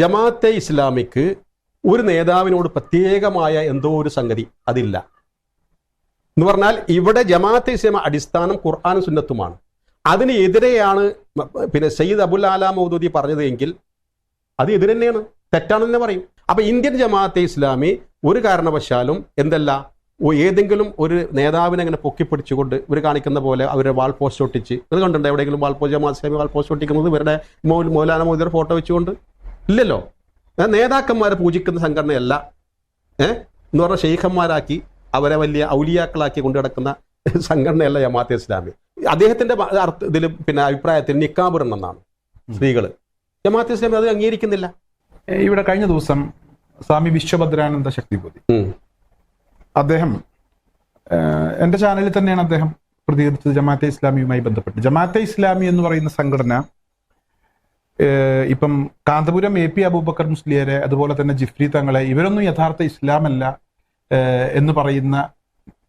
ജമാഅത്തെ ഇസ്ലാമിക്ക് ഒരു നേതാവിനോട് പ്രത്യേകമായ എന്തോ ഒരു സംഗതി അതില്ല. എന്ന് പറഞ്ഞാൽ ഇവിടെ ജമാഅത്തെ ഇസ്ലാം അടിസ്ഥാനം ഖുർആാനും സുന്നത്തുമാണ്. അതിനെതിരെയാണ് പിന്നെ സയ്യിദ് അബുൽ ആല മൗദൂദി പറഞ്ഞത് എങ്കിൽ അത് എതിരെ തന്നെയാണ്. തെറ്റാണെന്ന് തന്നെ പറയും. അപ്പൊ ഇന്ത്യൻ ജമാഅത്തെ ഇസ്ലാമി ഒരു കാരണവശാലും എന്തല്ല ഏതെങ്കിലും ഒരു നേതാവിനെ അങ്ങനെ പൊക്കിപ്പിടിച്ചുകൊണ്ട് ഇവർ കാണിക്കുന്ന പോലെ അവരെ വാൾ പോസ്റ്റ് ഒട്ടിച്ച്. ഇത് കണ്ടിട്ടുണ്ട് എവിടെയെങ്കിലും wall post Jamaat Islami wall post ഒട്ടിക്കുന്നത് ഇവരുടെ മൗലാന മോദിയുടെ ഫോട്ടോ വെച്ചുകൊണ്ട്? ഇല്ലല്ലോ. നേതാക്കന്മാരെ പൂജിക്കുന്ന സംഘടനയല്ല. ഏ? എന്ന് പറഞ്ഞ ഷെയ്ഖന്മാരാക്കി അവരെ വലിയ ഔലിയാക്കളാക്കി കൊണ്ടു നടക്കുന്ന സംഘടനയല്ല ജമാഅത്തെ ഇസ്ലാമി. അദ്ദേഹത്തിന്റെ ഇതിൽ പിന്നെ അഭിപ്രായത്തിൽ നിക്കാബ് ഇടണമെന്നാണ് സ്ത്രീകൾ. ജമാഅത്തെ ഇസ്ലാമി അത് അംഗീകരിക്കുന്നില്ല. ഇവിടെ കഴിഞ്ഞ ദിവസം സ്വാമി വിശ്വഭദ്രാനന്ദ ശക്തിപതി അദ്ദേഹം എന്റെ എന്റെ ചാനലിൽ തന്നെയാണ് അദ്ദേഹം പ്രതികരിച്ചത് ജമാഅത്തെ ഇസ്ലാമിയുമായി ബന്ധപ്പെട്ട്. ജമാഅത്തെ ഇസ്ലാമി എന്ന് പറയുന്ന സംഘടന ഇപ്പം കാന്തപുരം എ പി അബൂബക്കർ മുസ്ലിയരെ അതുപോലെ തന്നെ ജിഫ്രി തങ്ങളെ ഇവരൊന്നും യഥാർത്ഥ ഇസ്ലാമല്ല എന്ന് പറയുന്ന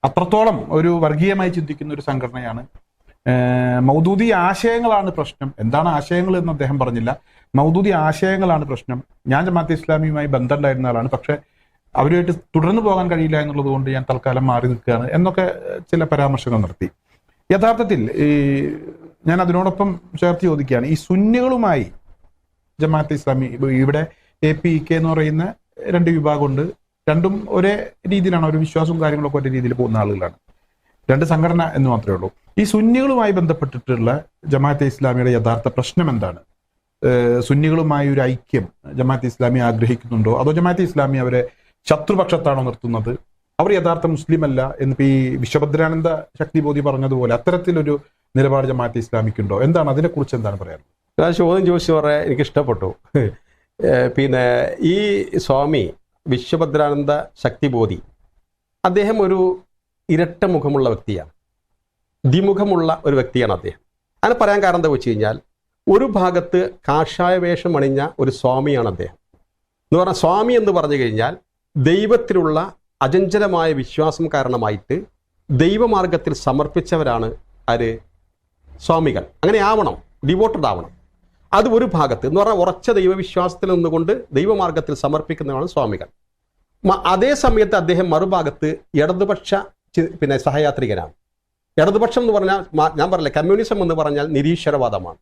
അത്രത്തോളം ഒരു വർഗീയമായി ചിന്തിക്കുന്ന ഒരു സംഘടനയാണ്. മൗദൂദി ആശയങ്ങളാണ് പ്രശ്നം. എന്താണ് ആശയങ്ങൾ എന്ന് അദ്ദേഹം പറഞ്ഞില്ല. മൗദൂദി ആശയങ്ങളാണ് പ്രശ്നം. ഞാൻ ജമാഅത്തെ ഇസ്ലാമിയുമായി ബന്ധമുണ്ടായിരുന്ന ആളാണ്. പക്ഷെ അവരുമായിട്ട് തുടർന്നു പോകാൻ കഴിയില്ല എന്നുള്ളത് കൊണ്ട് ഞാൻ തൽക്കാലം മാറി നിൽക്കുകയാണ് എന്നൊക്കെ ചില പരാമർശങ്ങൾ നടത്തി. യഥാർത്ഥത്തിൽ ഈ ഞാൻ അതിനോടൊപ്പം ചേർത്ത് ചോദിക്കുകയാണ്. ഈ സുന്നികളുമായി ജമാഅത്തെ ഇസ്ലാമി. ഇവിടെ എ പി കെ എന്ന് പറയുന്ന രണ്ട് വിഭാഗമുണ്ട്. രണ്ടും ഒരേ രീതിയിലാണ്. ഒരു വിശ്വാസവും കാര്യങ്ങളൊക്കെ ഒരേ രീതിയിൽ പോകുന്ന ആളുകളാണ്. രണ്ട് സംഘടന എന്ന് മാത്രമേ ഉള്ളൂ. ഈ സുന്നികളുമായി ബന്ധപ്പെട്ടിട്ടുള്ള ജമാഅത്തെ ഇസ്ലാമിയുടെ യഥാർത്ഥ പ്രശ്നം എന്താണ്? സുന്നികളുമായി ഒരു ഐക്യം ജമാഅത്തെ ഇസ്ലാമി ആഗ്രഹിക്കുന്നുണ്ടോ? അതോ ജമാഅത്തെ ഇസ്ലാമി അവരെ ശത്രുപക്ഷത്താണോ നിർത്തുന്നത്? അവർ യഥാർത്ഥ മുസ്ലിം അല്ല എന്നിപ്പോ ഈ വിശ്വഭദ്രാനന്ദ ശക്തിബോധി പറഞ്ഞതുപോലെ അത്തരത്തിലൊരു നിലപാട് ജമാഅത്തെ ഇസ്ലാമിക്കുണ്ടോ? എന്താണ്? അതിനെക്കുറിച്ച് എന്താണ് പറയാനുള്ളത്? ഞാൻ ചോദ്യം ചോദിച്ചു പറയാൻ എനിക്ക് ഇഷ്ടപ്പെട്ടു പിന്നെ ഈ സ്വാമി വിശ്വഭദ്രാനന്ദ ശക്തിബോധി അദ്ദേഹം ഒരു ഇരട്ട മുഖമുള്ള വ്യക്തിയാണ്. ദ്വിമുഖമുള്ള ഒരു വ്യക്തിയാണ് അദ്ദേഹം. അങ്ങനെ പറയാൻ കാരണം എന്താ വെച്ച് കഴിഞ്ഞാൽ ഒരു ഭാഗത്ത് കാഷായ വേഷം അണിഞ്ഞ ഒരു സ്വാമിയാണ് അദ്ദേഹം. എന്ന് പറഞ്ഞാൽ സ്വാമി എന്ന് പറഞ്ഞു കഴിഞ്ഞാൽ ദൈവത്തിലുള്ള അചഞ്ചലമായ വിശ്വാസം കാരണമായിട്ട് ദൈവമാർഗത്തിൽ സമർപ്പിച്ചവരാണ് ആര്? സ്വാമികൾ. അങ്ങനെ ആവണം ഡിവോട്ടഡ് ആവണം. അത് ഒരു ഭാഗത്ത് എന്ന് പറഞ്ഞാൽ ഉറച്ച ദൈവവിശ്വാസത്തിൽ നിന്നുകൊണ്ട് ദൈവമാർഗത്തിൽ സമർപ്പിക്കുന്നതാണ് സ്വാമികൾ. അതേ സമയത്ത് അദ്ദേഹം മറുഭാഗത്ത് ഇടതുപക്ഷ പിന്നെ സഹയാത്രികനാണ്. ഇടതുപക്ഷം എന്ന് പറഞ്ഞാൽ ഞാൻ പറഞ്ഞില്ല കമ്മ്യൂണിസം എന്ന് പറഞ്ഞാൽ നിരീശ്വരവാദമാണ്.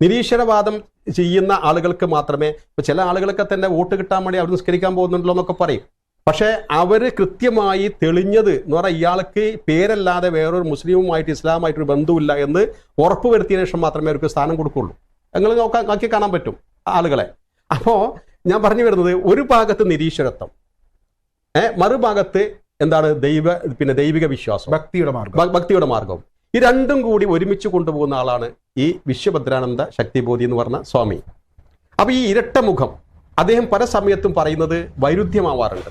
നിരീശ്വരവാദം ചെയ്യുന്ന ആളുകൾക്ക് മാത്രമേ ഇപ്പൊ ചില ആളുകളൊക്കെ തന്നെ വോട്ട് കിട്ടാൻ വേണ്ടി അവർ നിസ്കരിക്കാൻ പോകുന്നുണ്ടല്ലോ എന്നൊക്കെ പറയും. പക്ഷേ അവർ കൃത്യമായി തെളിഞ്ഞത് എന്ന് പറഞ്ഞാൽ ഇയാൾക്ക് പേരല്ലാതെ വേറൊരു മുസ്ലിമുമായിട്ട് ഇസ്ലാമായിട്ട് ഒരു ബന്ധമില്ല എന്ന് ഉറപ്പ് വരുത്തിയതിനു ശേഷം മാത്രമേ അവർക്ക് സ്ഥാനം കൊടുക്കുള്ളൂ നിങ്ങൾ നോക്കാൻ നോക്കി കാണാൻ പറ്റും ആളുകളെ. അപ്പോൾ ഞാൻ പറഞ്ഞു വരുന്നത് ഒരു ഭാഗത്ത് നിരീശ്വരത്വം ഏ മറുഭാഗത്ത് എന്താണ് ദൈവ പിന്നെ ദൈവിക വിശ്വാസം ഭക്തിയുടെ മാർഗം. ഭക്തിയുടെ മാർഗം. ഈ രണ്ടും കൂടി ഒരുമിച്ച് കൊണ്ടുപോകുന്ന ആളാണ് ഈ വിശ്വഭദ്രാനന്ദ ശക്തിബോധി എന്ന് പറഞ്ഞ സ്വാമി. അപ്പൊ ഈ ഇരട്ട മുഖം അദ്ദേഹം പല സമയത്തും പറയുന്നത് വൈരുദ്ധ്യമാവാറുണ്ട്.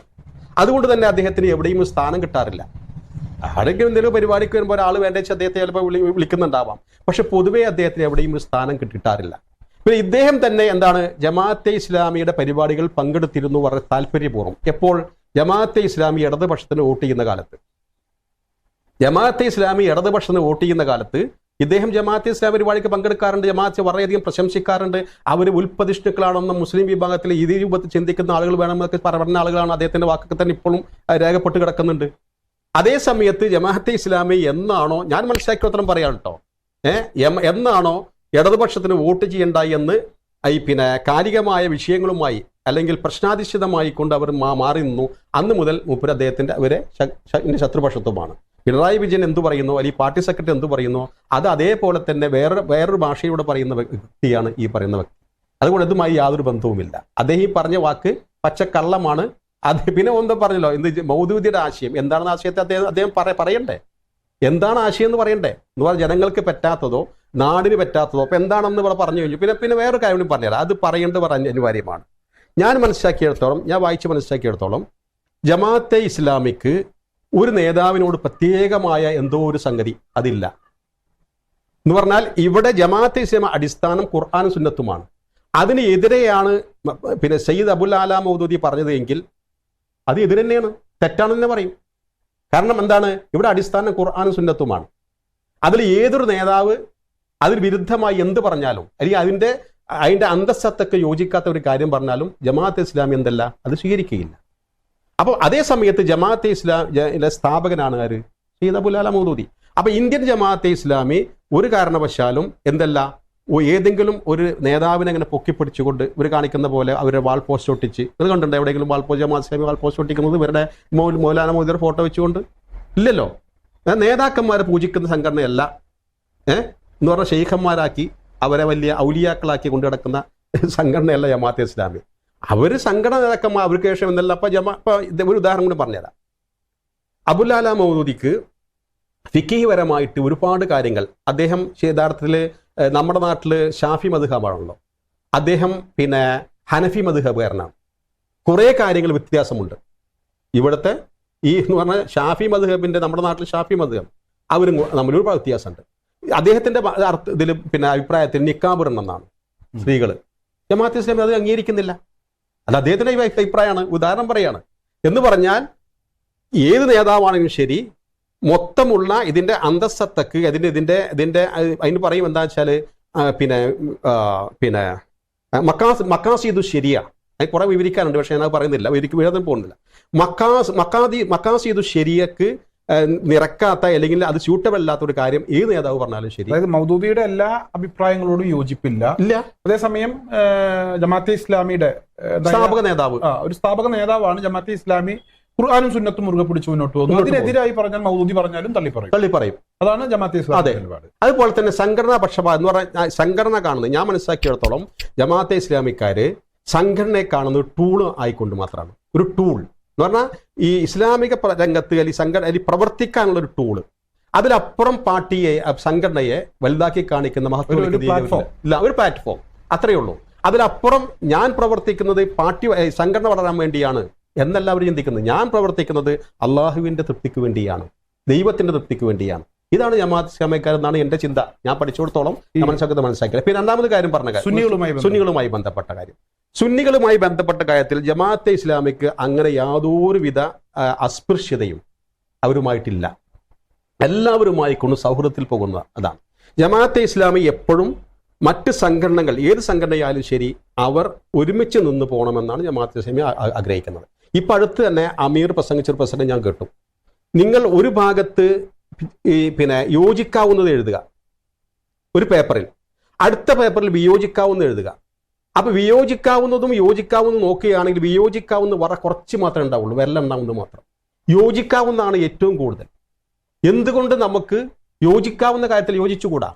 അതുകൊണ്ട് തന്നെ അദ്ദേഹത്തിന് എവിടെയും സ്ഥാനം കിട്ടാറില്ല. ആരെങ്കിലും എന്തെങ്കിലും പരിപാടിക്ക് വരുമ്പോൾ ഒരാൾ വേണ്ട വെച്ച് അദ്ദേഹത്തെ ചിലപ്പോൾ വിളി വിളിക്കുന്നുണ്ടാവാം. പക്ഷെ പൊതുവേ അദ്ദേഹത്തിന് എവിടെയും സ്ഥാനം കിട്ടിയിട്ടാറില്ല പിന്നെ ഇദ്ദേഹം തന്നെ എന്താണ് ജമാഅത്തെ ഇസ്ലാമിയുടെ പരിപാടികൾ പങ്കെടുത്തിരുന്നു വളരെ താല്പര്യപൂർവം. എപ്പോൾ? ജമാഅത്തെ ഇസ്ലാമി ഇടതുപക്ഷത്തിന് വോട്ട് ചെയ്യുന്ന കാലത്ത്. ജമാഅത്തെ ഇസ്ലാമി ഇടതുപക്ഷത്തിന് വോട്ട് ചെയ്യുന്ന കാലത്ത് ഇദ്ദേഹം ജമാഅത്തെ ഇസ്ലാം പരിപാടിക്ക് പങ്കെടുക്കാറുണ്ട്. ജമാഅത്തെ വളരെയധികം പ്രശംസിക്കാറുണ്ട്. അവർ ഉൽപ്പതിഷ്ണുക്കളാണെന്നും മുസ്ലിം വിഭാഗത്തിൽ ഇതേ രൂപത്തിൽ ചിന്തിക്കുന്ന ആളുകൾ വേണമെന്നൊക്കെ പറഞ്ഞ ആളുകളാണ് അദ്ദേഹത്തിന്റെ വാക്കൊക്കെ തന്നെ ഇപ്പോഴും രേഖപ്പെട്ട് കിടക്കുന്നുണ്ട്. അതേ സമയത്ത് ജമാഅത്തെ ഇസ്ലാമി എന്നാണോ ഞാൻ മനസ്സിലാക്കിയ ഉത്തരം പറയാം കേട്ടോ. ഏഹ് എന്നാണോ ഇടതുപക്ഷത്തിന് വോട്ട് ചെയ്യണ്ട എന്ന് ഈ പിന്നെ കാലികമായ വിഷയങ്ങളുമായി അല്ലെങ്കിൽ പ്രശ്നാധിഷ്ഠിതമായി കൊണ്ട് അവർ മാറി നിന്നു. അന്ന് മുതൽ മുപ്പർ അദ്ദേഹത്തിന്റെ അവരെ ശത്രുപക്ഷത്വമാണ്. പിണറായി വിജയൻ എന്തു പറയുന്നു? അല്ലെങ്കിൽ പാർട്ടി സെക്രട്ടറി എന്തു പറയുന്നു? അത് അതേപോലെ തന്നെ വേറെ വേറൊരു ഭാഷയോട് പറയുന്ന വ്യക്തിയാണ് ഈ പറയുന്ന വ്യക്തി. അതുകൊണ്ട് ഇതുമായി യാതൊരു ബന്ധവുമില്ല. അദ്ദേഹം ഈ പറഞ്ഞ വാക്ക് പച്ചക്കള്ളമാണ് അത് പിന്നെ ഒന്നും പറഞ്ഞല്ലോ എന്ത് മൗദൂദിയുടെ ആശയം. എന്താണ് ആശയത്തെ അദ്ദേഹം അദ്ദേഹം പറ പറയണ്ടേ? എന്താണ് ആശയം എന്ന് പറയണ്ടേ? എന്ന് പറഞ്ഞാൽ ജനങ്ങൾക്ക് പറ്റാത്തതോ നാടിന് പറ്റാത്തതോ അപ്പൊ എന്താണെന്ന് ഇവിടെ പറഞ്ഞു കഴിഞ്ഞു. പിന്നെ പിന്നെ വേറൊരു കാര്യം പറഞ്ഞുതരാം. അത് പറയേണ്ടത് പറഞ്ഞ അനിവാര്യമാണ് ഞാൻ മനസ്സിലാക്കിയിടത്തോളം ഞാൻ വായിച്ച് മനസ്സിലാക്കിയിടത്തോളം ജമാഅത്തെ ഇസ്ലാമിക്ക് ഒരു നേതാവിനോട് പ്രത്യേകമായ എന്തോ ഒരു സംഗതി അതില്ല. എന്ന് പറഞ്ഞാൽ ഇവിടെ ജമാഅത്തെ ഇസ്ലാം അടിസ്ഥാനം ഖുർആാനും സുന്നത്തുമാണ്. അതിനെതിരെയാണ് പിന്നെ സയ്യിദ് അബുൽ ആല മൗദൂദി പറഞ്ഞത് എങ്കിൽ അത് എതിര് തന്നെയാണ്. തെറ്റാണെന്ന് തന്നെ പറയും. കാരണം എന്താണ്? ഇവിടെ അടിസ്ഥാനം ഖുർആാനും സുന്നത്തുമാണ്. അതിൽ ഏതൊരു നേതാവ് അതിന് വിരുദ്ധമായി എന്ത് പറഞ്ഞാലും അല്ലെങ്കിൽ അതിന്റെ അതിന്റെ അന്തസ്സത്തൊക്കെ യോജിക്കാത്ത ഒരു കാര്യം പറഞ്ഞാലും ജമാഅത്തെ ഇസ്ലാമി എന്തല്ല? അത് സ്വീകരിക്കുകയില്ല. അപ്പോൾ അതേ സമയത്ത് ജമാഅത്തെ ഇസ്ലാം സ്ഥാപകനാണ് ആര്? സയ്യിദ് അബുലാല മൗദൂദി. അപ്പൊ ഇന്ത്യൻ ജമാഅത്തെ ഇസ്ലാമി ഒരു കാരണവശാലും എന്തല്ല? ഏതെങ്കിലും ഒരു നേതാവിനെ അങ്ങനെ പൊക്കിപ്പിടിച്ചുകൊണ്ട് ഇവർ കാണിക്കുന്ന പോലെ അവരെ വാൾ പോസ്റ്റ് ഒട്ടിച്ച്. ഇത് കണ്ടിട്ടുണ്ട് എവിടെയെങ്കിലും വാൾ പോസ്റ്റ് ജമാഅത്ത് വാൾ പോസ്റ്റ് ഒട്ടിക്കുന്നത്? ഇവരുടെ മൗലാന മോദിയുടെ ഫോട്ടോ വെച്ചുകൊണ്ട്? ഇല്ലല്ലോ. നേതാക്കന്മാരെ പൂജിക്കുന്ന സംഘടനയല്ല. ഏഹ് എന്ന് പറഞ്ഞ ഷെയ്ഖന്മാരാക്കി അവരെ വലിയ ഔലിയാക്കളാക്കി കൊണ്ടു നടക്കുന്ന സംഘടനയല്ല ജമാഅത്തെ ഇസ്ലാമി. അവർ സംഘടന നേതാക്കന്മാർ അവർക്ക് ശേഷം എന്നല്ല അപ്പൊ ജമാ ഇപ്പൊ ഒരു ഉദാഹരണം കൂടി പറഞ്ഞുതരാം. അബുലാല മൗദൂദിക്ക് ഫിക്കിഹിപരമായിട്ട് ഒരുപാട് കാര്യങ്ങൾ അദ്ദേഹം യഥാർത്ഥത്തിൽ നമ്മുടെ നാട്ടിൽ ഷാഫി മധുഹബാണല്ലോ അദ്ദേഹം പിന്നെ ഹനഫി മധുഹബുകാരനാണ്. കുറേ കാര്യങ്ങൾ വ്യത്യാസമുണ്ട്. ഇവിടുത്തെ ഈ എന്ന് പറഞ്ഞാൽ ഷാഫി മധുഹബിന്റെ നമ്മുടെ നാട്ടിൽ ഷാഫി മധുഹബ് അവരും തമ്മിൽ ഒരുപാട് വ്യത്യാസമുണ്ട്. അർത്ഥ ഇതിൽ പിന്നെ അഭിപ്രായത്തിൽ നിക്കാബ് ഇടണമെന്നാണ് സ്ത്രീകൾ ജമാഅത്ത് ഇസ്ലാമി അത് അംഗീകരിക്കുന്നില്ല. അല്ല അദ്ദേഹത്തിന്റെ അഭി- അഭിപ്രായമാണ്. ഉദാഹരണം പറയാണ്. എന്ന് പറഞ്ഞാൽ ഏത് നേതാവാണെങ്കിലും ശരി മൊത്തമുള്ള ഇതിന്റെ അന്തസ്സത്തക്ക് അതിന് ഇതിന്റെ ഇതിന്റെ അതിന് പറയും എന്താ വെച്ചാൽ പിന്നെ പിന്നെ മക്കാസ് മക്കാസീദു ശരിയ. അത് കുറെ വിവരിക്കാനുണ്ട് പക്ഷെ ഞാനത് പറയുന്നില്ല വിവരിക്ക് വിവരം പോകുന്നില്ല. മക്കാസ് മക്കാദി മക്കാസീദു ശരിയക്ക് നിറക്കാത്ത അല്ലെങ്കിൽ അത് സ്യൂട്ടബിൾ അല്ലാത്ത ഒരു കാര്യം ഏത് നേതാവ് പറഞ്ഞാലും ശരി. അതായത് മൗദൂദിയുടെ എല്ലാ അഭിപ്രായങ്ങളോടും യോജിപ്പില്ല. ഇല്ല. അതേസമയം ജമാഅത്തെ ഇസ്ലാമിയുടെ സ്ഥാപക നേതാവ്. ആ, ഒരു സ്ഥാപക നേതാവാണ് ജമാഅത്തെ ഇസ്ലാമി ഖുർആാനും സുന്നത്തും മുറുകെ പിടിച്ച് മുന്നോട്ട് പോകുന്നു. അതിനെതിരായി പറഞ്ഞാൽ മൗദൂദി പറഞ്ഞാലും തള്ളി പറയും. തള്ളി പറയും അതാണ് ജമാഅത്തെ ഇസ്ലാമി അതെ. അതുപോലെ തന്നെ സംഘടനാ പക്ഷപാതം എന്ന് പറഞ്ഞാൽ സംഘടന കാണുന്നത് ഞാൻ മനസ്സിലാക്കിയിടത്തോളം ജമാഅത്തെ ഇസ്ലാമിക്കാര് സംഘടനയെ കാണുന്നത് ടൂൾ ആയിക്കൊണ്ട് മാത്രമാണ്. ഒരു ടൂൾ എന്ന് പറഞ്ഞാൽ ഈ ഇസ്ലാമിക രംഗത്ത് അല്ലെങ്കിൽ സംഘടന അല്ലെങ്കിൽ പ്രവർത്തിക്കാനുള്ള ഒരു ടൂൾ അതിലപ്പുറം പാർട്ടിയെ സംഘടനയെ വലുതാക്കി കാണിക്കുന്ന മഹത്വം ഇല്ല. ഒരു പ്ലാറ്റ്ഫോം അത്രയേ ഉള്ളൂ. അതിലപ്പുറം ഞാൻ പ്രവർത്തിക്കുന്നത് പാർട്ടി സംഘടന വളരാൻ വേണ്ടിയാണ്. എന്നല്ല അവർ ചിന്തിക്കുന്നത് ഞാൻ പ്രവർത്തിക്കുന്നത് അള്ളാഹുവിന്റെ തൃപ്തിക്ക് വേണ്ടിയാണ്. ദൈവത്തിന്റെ തൃപ്തിക്ക് വേണ്ടിയാണ്. ഇതാണ് ജമാഅത്ത് ഇസ്ലാമിക്കാരെന്നാണ് എന്റെ ചിന്ത. ഞാൻ പഠിച്ചിടത്തോളം ഞാൻ മനസ്സിലാക്കുന്നത് മനസ്സിലാക്കിയത്. പിന്നെ രണ്ടാമത് കാര്യം പറഞ്ഞ കാര്യം. സുന്നികളുമായി സുന്നികളുമായി ബന്ധപ്പെട്ട കാര്യം. സുന്നികളുമായി ബന്ധപ്പെട്ട കാര്യത്തിൽ ജമാഅത്തെ ഇസ്ലാമിക്ക് അങ്ങനെ യാതൊരുവിധ അസ്പൃശ്യതയും അവരുമായിട്ടില്ല. എല്ലാവരുമായി കൊണ്ട് സൗഹൃദത്തിൽ പോകുന്ന അതാണ്. ജമാഅത്തെ ഇസ്ലാമി എപ്പോഴും മറ്റ് സംഘടനകൾ ഏത് സംഘടനയായാലും ശരി അവർ ഒരുമിച്ച് നിന്ന് പോകണമെന്നാണ് ജമാഅത്തെ ഇസ്ലാമി ആഗ്രഹിക്കുന്നത്. ഇപ്പൊ അടുത്ത് തന്നെ അമീർ പ്രസംഗിച്ചൊരു പ്രസംഗം ഞാൻ കേട്ടു. നിങ്ങൾ ഒരു ഭാഗത്ത് ഈ പിന്നെ യോജിക്കാവുന്നത് എഴുതുക. ഒരു പേപ്പറിൽ. അടുത്ത പേപ്പറിൽ വിയോജിക്കാവുന്ന എഴുതുക. അപ്പൊ വിയോജിക്കാവുന്നതും യോജിക്കാവുന്നതും നോക്കുകയാണെങ്കിൽ വിയോജിക്കാവുന്ന വറ കുറച്ച് മാത്രമേ ഉണ്ടാവുള്ളൂ. വെല്ലം ഉണ്ടാവുന്നത് മാത്രം. യോജിക്കാവുന്നതാണ് ഏറ്റവും കൂടുതൽ. എന്തുകൊണ്ട് നമുക്ക് യോജിക്കാവുന്ന കാര്യത്തിൽ യോജിച്ചുകൂടാ?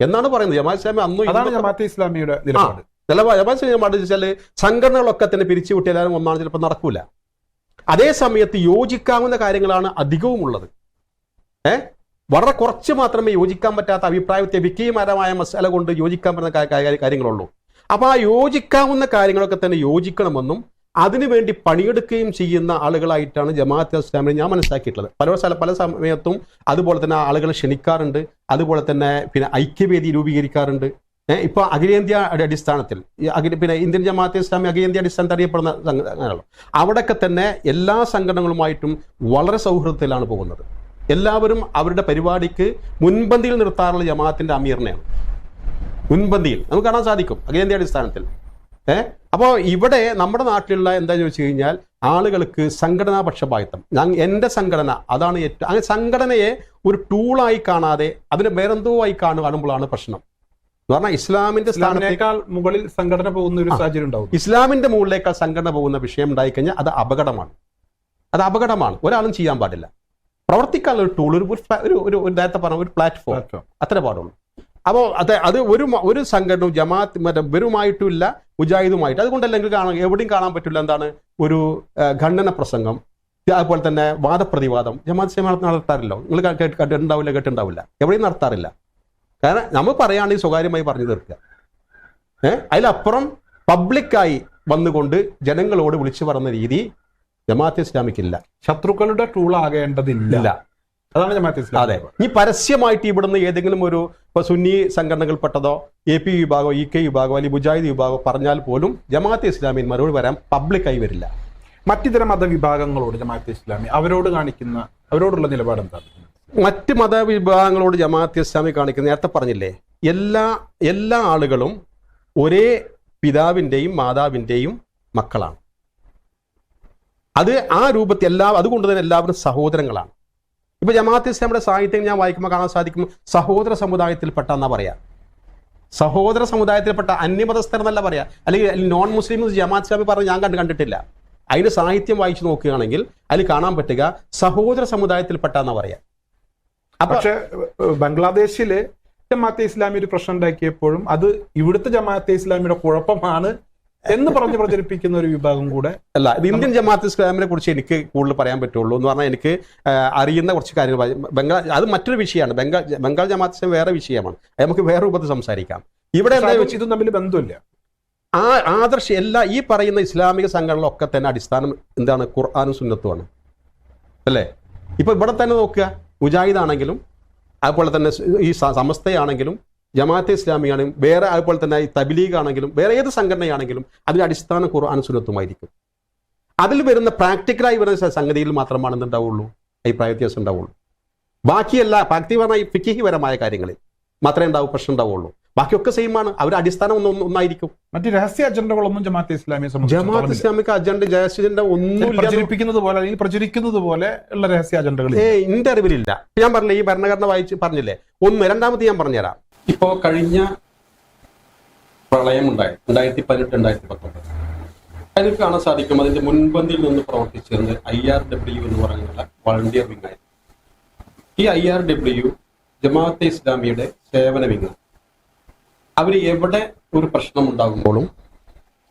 എന്നാണ് പറയുന്നത്. ജമാഅത്ത് ഇസ്ലാമി അന്നും ജമാഅത്തെ ഇസ്ലാമിയുടെ നിലപാട്. ജമാഅത്ത് ഇസ്ലാമി നിലപാട് വെച്ചാൽ സംഘടനകളൊക്കെ തന്നെ പിരിച്ചു വിട്ടിയാലും ഒന്നാണ് ചിലപ്പോൾ നടക്കൂല. അതേ സമയത്ത് യോജിക്കാവുന്ന കാര്യങ്ങളാണ് അധികവും ഉള്ളത് ഏ? വളരെ കുറച്ച് മാത്രമേ യോജിക്കാൻ പറ്റാത്ത അഭിപ്രായത്തെ വിക്കീയമാരമായ മസാല കൊണ്ട് യോജിക്കാൻ പറ്റുന്ന കാര്യങ്ങളുള്ളൂ. അപ്പൊ ആ യോജിക്കാവുന്ന കാര്യങ്ങളൊക്കെ തന്നെ യോജിക്കണമെന്നും അതിനുവേണ്ടി പണിയെടുക്കുകയും ചെയ്യുന്ന ആളുകളായിട്ടാണ് ജമാഅത്ത് ഇസ്ലാമിനെ ഞാൻ മനസ്സിലാക്കിയിട്ടുള്ളത്. പല സ്ഥല പല സമയത്തും അതുപോലെ തന്നെ ആളുകൾ ക്ഷണിക്കാറുണ്ട്. അതുപോലെ തന്നെ പിന്നെ ഐക്യവേദി രൂപീകരിക്കാറുണ്ട്. ഏഹ് ഇപ്പൊ അഖിലേന്ത്യാ അടി- അടിസ്ഥാനത്തിൽ അഖില പിന്നെ ഇന്ത്യൻ ജമാഅത്തെ ഇസ്ലാമി അഖിലേന്ത്യ അടിസ്ഥാനത്തിൽ അറിയപ്പെടുന്ന സംഘടനകളാണല്ലോ അവിടെയൊക്കെ തന്നെ എല്ലാ സംഘടനകളുമായിട്ടും വളരെ സൗഹൃദത്തിലാണ് പോകുന്നത്. എല്ലാവരും അവരുടെ പരിപാടിക്ക് മുൻപന്തിയിൽ നിർത്താറുള്ള ജമാഅത്തിന്റെ അമീറിനെയാണ്. മുൻപന്തിയിൽ. നമുക്ക് കാണാൻ സാധിക്കും അഖിലേന്ത്യ അടിസ്ഥാനത്തിൽ. ഏഹ് അപ്പോൾ ഇവിടെ നമ്മുടെ നാട്ടിലുള്ള എന്താ ചോദിച്ചു കഴിഞ്ഞാൽ ആളുകൾക്ക് സംഘടനാ പക്ഷപാതിത്വം ഞാൻ എന്റെ സംഘടന അതാണ് ഏറ്റവും അങ്ങനെ സംഘടനയെ ഒരു ടൂളായി കാണാതെ അതിനെ വേറെന്തോ ആയി കാണു കാണുമ്പോഴാണ് പ്രശ്നം. പറഞ്ഞാൽ ഇസ്ലാമിന്റെ സ്ഥാനത്തേക്കാൾ മുകളിൽ സംഘടന പോകുന്ന ഒരു സാഹചര്യം ഉണ്ടാവും. ഇസ്ലാമിന്റെ മുകളിലേക്കാൾ സംഘടന പോകുന്ന വിഷയം ഉണ്ടായിക്കഴിഞ്ഞാൽ അത് അപകടമാണ്. അത് അപകടമാണ്. ഒരാളും ചെയ്യാൻ പാടില്ല. പ്രവർത്തിക്കാനുള്ള ഒരു ടൂൾ ഒരു ഒരു ഒരു നേരത്തെ പറഞ്ഞ ഒരു പ്ലാറ്റ്ഫോം. അത്ര പാടുള്ളൂ. അപ്പോൾ അത് അത് ഒരു ഒരു സംഘടന ജമാഅത്ത് മറ്റേ ഇവരുമായിട്ടുമില്ല മുജാഹിദുമായിട്ട്. അതുകൊണ്ടല്ലെങ്കിൽ കാണാൻ എവിടെയും കാണാൻ പറ്റില്ല എന്താണ്? ഒരു ഖണ്ഡന പ്രസംഗം. അതുപോലെ തന്നെ വാദപ്രതിവാദം. ജമാഅത്ത് സേമ നടത്താറില്ലോ? നിങ്ങൾ കേട്ടിട്ടുണ്ടാവില്ല കേട്ടിട്ടുണ്ടാവില്ല. എവിടെയും നടത്താറില്ല. കാരണം നമ്മൾ പറയുകയാണെങ്കിൽ സ്വകാര്യമായി പറഞ്ഞു തീർക്കുക. ഏഹ് അതിലപ്പുറം പബ്ലിക്കായി വന്നുകൊണ്ട് ജനങ്ങളോട് വിളിച്ചു പറയുന്ന രീതി ജമാഅത്ത് ഇസ്ലാമിക്കില്ല. ശത്രുക്കളുടെ ടൂൾ ആകേണ്ടതില്ല. അതാണ് ജമാഅത്തെ ഇസ്ലാം അതെ. ഇനി പരസ്യമായിട്ട് ഇവിടുന്ന് ഏതെങ്കിലും ഒരു ഇപ്പൊ സുന്നി സംഘടനകൾപ്പെട്ടതോ എ പി വിഭാഗോ ഇ കെ വിഭാഗോ അല്ലെങ്കിൽ മുജാഹിദ് വിഭാഗോ പറഞ്ഞാൽ പോലും ജമാഅത്ത് ഇസ്ലാമിന്മാരോട് വരാൻ പബ്ലിക്കായി വരില്ല. മറ്റിതര മതവിഭാഗങ്ങളോട് ജമാഅത്തെ ഇസ്ലാമി അവരോട് കാണിക്കുന്ന അവരോടുള്ള നിലപാട് എന്താണ് മറ്റ് മതവിഭാഗങ്ങളോട് ജമാഅത്ത് ഇസ്ലാമി കാണിക്കുന്ന നേരത്തെ പറഞ്ഞില്ലേ? എല്ലാ എല്ലാ ആളുകളും ഒരേ പിതാവിന്റെയും മാതാവിന്റെയും മക്കളാണ്. അത് ആ രൂപത്തിൽ എല്ലാ അതുകൊണ്ട് തന്നെ എല്ലാവരും സഹോദരങ്ങളാണ്. ഇപ്പൊ ജമാഅത്ത് ഇസ്ലാമിയുടെ സാഹിത്യം ഞാൻ വായിക്കുമ്പോൾ കാണാൻ സാധിക്കും സഹോദര സമുദായത്തിൽപ്പെട്ട എന്നാ പറയാ? സഹോദര സമുദായത്തിൽപ്പെട്ട അന്യമതസ്ഥർ എന്നല്ല പറയാ. അല്ലെങ്കിൽ നോൺ മുസ്ലിം ജമാഅത്ത് ഇസ്ലാമി പറഞ്ഞ് ഞാൻ കണ്ട് കണ്ടിട്ടില്ല. അതിന്റെ സാഹിത്യം വായിച്ചു നോക്കുകയാണെങ്കിൽ അതിൽ കാണാൻ പറ്റുക സഹോദര സമുദായത്തിൽപ്പെട്ട എന്നാ പറയാ. പക്ഷെ ബംഗ്ലാദേശിൽ ജമാഅത്തെ ഇസ്ലാമി ഒരു പ്രശ്നം ഉണ്ടാക്കിയപ്പോഴും അത് ഇവിടുത്തെ ജമാഅത്തെ ഇസ്ലാമിയുടെ കുഴപ്പമാണ് എന്ന് പറഞ്ഞ് പ്രചരിപ്പിക്കുന്ന ഒരു വിഭാഗം കൂടെ അല്ല ഇത് ഇന്ത്യൻ ജമാഅത്ത് ഇസ്ലാമിനെ കുറിച്ച് എനിക്ക് കൂടുതൽ പറയാൻ പറ്റുള്ളൂ എന്ന് പറഞ്ഞാൽ എനിക്ക് അറിയുന്ന കുറച്ച് കാര്യങ്ങൾ ബംഗാൾ അത് മറ്റൊരു വിഷയമാണ്. ബംഗാൾ ബംഗാൾ ജമാഅത്ത് ഇസ്ലാം വേറെ വിഷയമാണ്. അത് നമുക്ക് വേറെ രൂപത്തിൽ സംസാരിക്കാം. ഇവിടെ ഇതും തമ്മിൽ ബന്ധമില്ല. ആ ആദർശ എല്ലാ ഈ പറയുന്ന ഇസ്ലാമിക സംഘടനകളൊക്കെ തന്നെ അടിസ്ഥാനം എന്താണ്? ഖുർആാനും സുന്നത്തുമാണ്. അല്ലേ? ഇപ്പൊ ഇവിടെ തന്നെ നോക്കുക. മുജാഹിദ് ആണെങ്കിലും അതുപോലെ തന്നെ ഈ സമസ്തയാണെങ്കിലും ജമാഅത്തെ ഇസ്ലാമിയാണെങ്കിലും വേറെ അതുപോലെ തന്നെ ഈ തബ്ലീഗ് ആണെങ്കിലും വേറെ ഏത് സംഘടനയാണെങ്കിലും അതിന്റെ അടിസ്ഥാന ഖുർആൻ സുന്നത്തുമായിരിക്കും. അതിൽ വരുന്ന പ്രാക്ടിക്കലായി വരുന്ന സംഗതിയിൽ മാത്രമാണ് എന്തുണ്ടാവുള്ളൂ അഭിപ്രായ വ്യത്യാസം ഉണ്ടാവുള്ളൂ. ബാക്കിയല്ല പ്രാക്തിപരമായി ഫിക്കിഹിപരമായ കാര്യങ്ങളിൽ മാത്രമേ ഉണ്ടാവൂ പ്രശ്നം ഉണ്ടാവുള്ളൂ. ബാക്കിയൊക്കെ സെയിം ആണ്. അവരുടെ അടിസ്ഥാനം ഒന്ന് ഒന്ന് ഒന്നായിരിക്കും. മറ്റ് രഹസ്യ അജണ്ടകളൊന്നും ജമാഅത്ത് ഇസ്ലാമിയെ ജമാഅത്ത് ഇസ്ലാമിക അജണ്ട ജയസിന്റെ ഒന്നും പ്രചരിപ്പിക്കുന്നത് പോലെ അല്ലെങ്കിൽ പ്രചരിക്കുന്നത് പോലെ ഉള്ള രഹസ്യ അജണ്ടകൾ ഏ എന്റെ അറിവിലില്ല. ഞാൻ പറഞ്ഞില്ലേ ഈ ഭരണഘടന വായിച്ച് പറഞ്ഞില്ലേ? ഒന്ന് രണ്ടാമത് ഞാൻ പറഞ്ഞുതരാം. ഇപ്പോ കഴിഞ്ഞ പ്രളയം ഉണ്ടായി. രണ്ടായിരത്തി പതിനെട്ട് രണ്ടായിരത്തി പത്തൊമ്പത് അതിന് കാണാൻ സാധിക്കും അതിന്റെ മുൻപന്തിയിൽ നിന്ന് പ്രവർത്തിച്ചിരുന്നത് ഐ ആർ ഡബ്ല്യു എന്ന് പറയുന്ന വളണ്ടിയർ വിങ് ആയിരുന്നു. ഈ ഐ ആർ ഡബ്ല്യു ജമാഅത്തെ ഇസ്ലാമിയുടെ സേവന വിങ് അവർ എവിടെ ഒരു പ്രശ്നം ഉണ്ടാകുമ്പോഴും